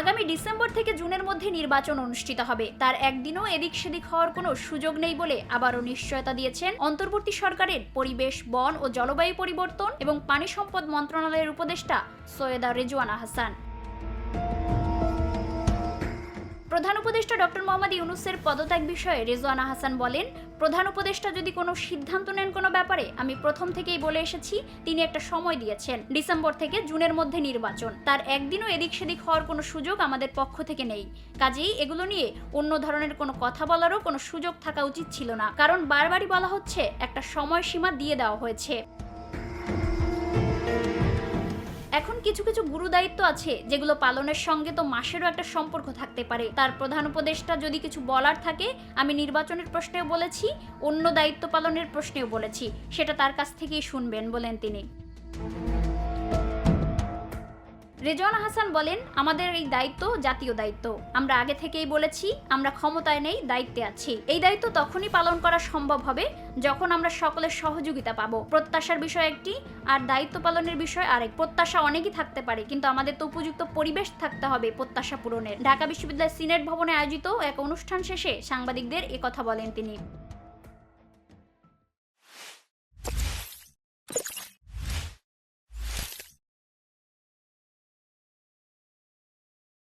আগামী ডিসেম্বর থেকে জুনের মধ্যে নির্বাচন অনুষ্ঠিত হবে। তার একদিনও এদিক সেদিক হওয়ার কোনো সুযোগ নেই বলে আবারও নিশ্চয়তা দিয়েছেন অন্তর্বর্তী সরকারের পরিবেশ, বন ও জলবায়ু পরিবর্তন এবং পানি সম্পদ মন্ত্রণালয়ের উপদেষ্টা সৈয়দা রেজওয়ানা হাসান। প্রধান উপদেষ্টা ডক্টর মোহাম্মদ ইউনুসের পদত্যাগ বিষয়ে রেজওয়ানা হাসান বলেন, প্রধান উপদেষ্টা যদি কোনো সিদ্ধান্ত নেন কোনো ব্যাপারে, আমি প্রথম থেকেই বলে এসেছি, তিনি একটা সময় দিয়েছেন, ডিসেম্বর থেকে জুনের মধ্যে নির্বাচন। তার একদিনও এদিক সেদিক হওয়ার কোনো সুযোগ আমাদের পক্ষ থেকে নেই। কাজেই এগুলো নিয়ে অন্য ধরনের কোনো কথা বলারও কোনো সুযোগ থাকা উচিত ছিল না। কারণ বারবারই বলা হচ্ছে, একটা সময়সীমা দিয়ে দেওয়া হয়েছে। এখন কিছু কিছু গুরু দায়িত্ব আছে, যেগুলো পালনের সঙ্গে তো মাসেরও একটা সম্পর্ক থাকতে পারে। তার প্রধান উপদেশটা যদি কিছু বলার থাকে, আমি নির্বাচনের প্রশ্নেও বলেছি, অন্য দায়িত্ব পালনের প্রশ্নেও বলেছি, সেটা তার কাছ থেকেই শুনবেন বলেন তিনি। রেজওয়ানা হাসান বলেন, আমাদের এই দায়িত্ব জাতীয় দায়িত্ব। আমরা আগে থেকেই বলেছি, আমরা ক্ষমতায় নেই, দায়িত্বে আছি। এই দায়িত্ব তখনই পালন করা সম্ভব হবে যখন আমরা সকলের সহযোগিতা পাবো। প্রত্যাশার বিষয় একটি, আর দায়িত্ব পালনের বিষয় আরেক। প্রত্যাশা অনেকই থাকতে পারে, কিন্তু আমাদের তো উপযুক্ত পরিবেশ থাকতে হবে প্রত্যাশা পূরণের। ঢাকা বিশ্ববিদ্যালয় সিনেট ভবনে আয়োজিত এক অনুষ্ঠান শেষে সাংবাদিকদের একথা বলেন তিনি।